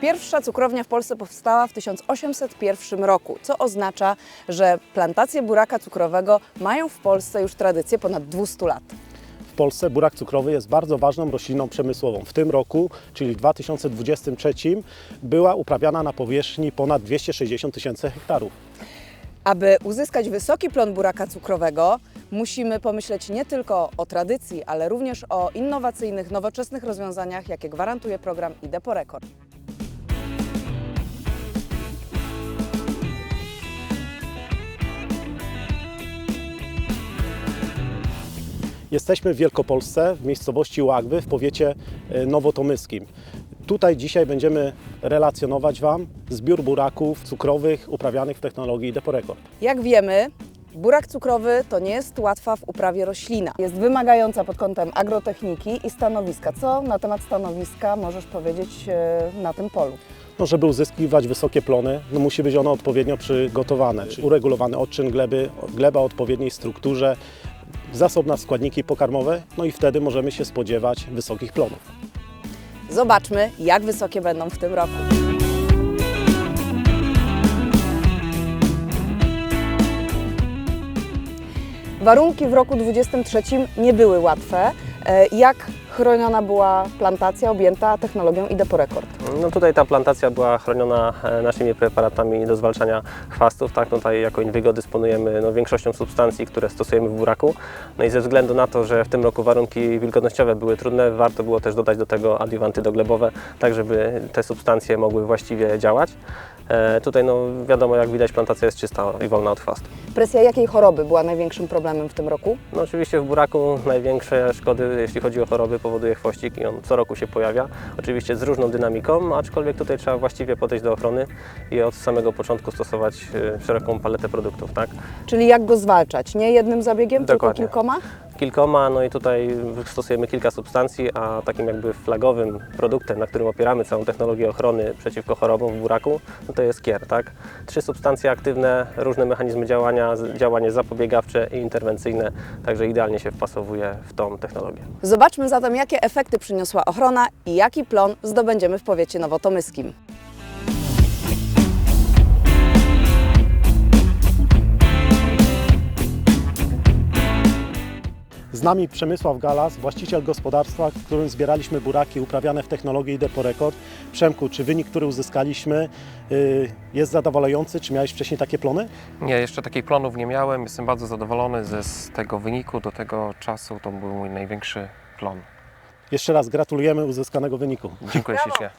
Pierwsza cukrownia w Polsce powstała w 1801 roku, co oznacza, że plantacje buraka cukrowego mają w Polsce już tradycję ponad 200 lat. W Polsce burak cukrowy jest bardzo ważną rośliną przemysłową. W tym roku, czyli w 2023, była uprawiana na powierzchni ponad 260 tysięcy hektarów. Aby uzyskać wysoki plon buraka cukrowego, musimy pomyśleć nie tylko o tradycji, ale również o innowacyjnych, nowoczesnych rozwiązaniach, jakie gwarantuje program IDEPO Rekord. Jesteśmy w Wielkopolsce, w miejscowości Łagwy, w powiecie e, nowotomyskim. Tutaj dzisiaj będziemy relacjonować Wam zbiór buraków cukrowych uprawianych w technologii Deporekord. Jak wiemy, burak cukrowy to nie jest łatwa w uprawie roślina. Jest wymagająca pod kątem agrotechniki i stanowiska. Co na temat stanowiska możesz powiedzieć e, na tym polu? No, żeby uzyskiwać wysokie plony, no, musi być ono odpowiednio przygotowane, czyli uregulowany odczyn gleby, gleba o odpowiedniej strukturze, zasobne składniki pokarmowe, no i wtedy możemy się spodziewać wysokich plonów. Zobaczmy, jak wysokie będą w tym roku. Warunki w roku 2023 nie były łatwe. E, Jak chroniona była plantacja objęta technologią IDEPO Rekord? No tutaj ta plantacja była chroniona e, naszymi preparatami do zwalczania chwastów. Tak? No tutaj jako Invigo dysponujemy no, większością substancji, które stosujemy w buraku. No i ze względu na to, że w tym roku warunki wilgotnościowe były trudne, warto było też dodać do tego adiuwanty doglebowe, tak żeby te substancje mogły właściwie działać. E, tutaj no wiadomo, jak widać plantacja jest czysta i wolna od chwastów. Presja jakiej choroby była największym problemem w tym roku? No oczywiście w buraku największe szkody, jeśli chodzi o choroby, powoduje chwościk i on co roku się pojawia. Oczywiście z różną dynamiką, aczkolwiek tutaj trzeba właściwie podejść do ochrony i od samego początku stosować e, szeroką paletę produktów, tak? Czyli jak go zwalczać? Nie jednym zabiegiem, Dokładnie. tylko kilkoma? Kilkoma, no i tutaj stosujemy kilka substancji, a takim jakby flagowym produktem, na którym opieramy całą technologię ochrony przeciwko chorobom w buraku, no to jest kier, tak? Trzy substancje aktywne, różne mechanizmy działania, działanie zapobiegawcze i interwencyjne, także idealnie się wpasowuje w tą technologię. Zobaczmy zatem, jakie efekty przyniosła ochrona i jaki plon zdobędziemy w powiecie nowotomyskim. Nami Przemysław Galas, właściciel gospodarstwa, w którym zbieraliśmy buraki uprawiane w technologii Depo Rekord. Przemku, czy wynik, który uzyskaliśmy y, jest zadowalający? Czy miałeś wcześniej takie plony? Nie, jeszcze takich planów nie miałem. Jestem bardzo zadowolony ze, z tego wyniku. Do tego czasu to był mój największy plan. Jeszcze raz gratulujemy uzyskanego wyniku. Dziękuję ślicznie.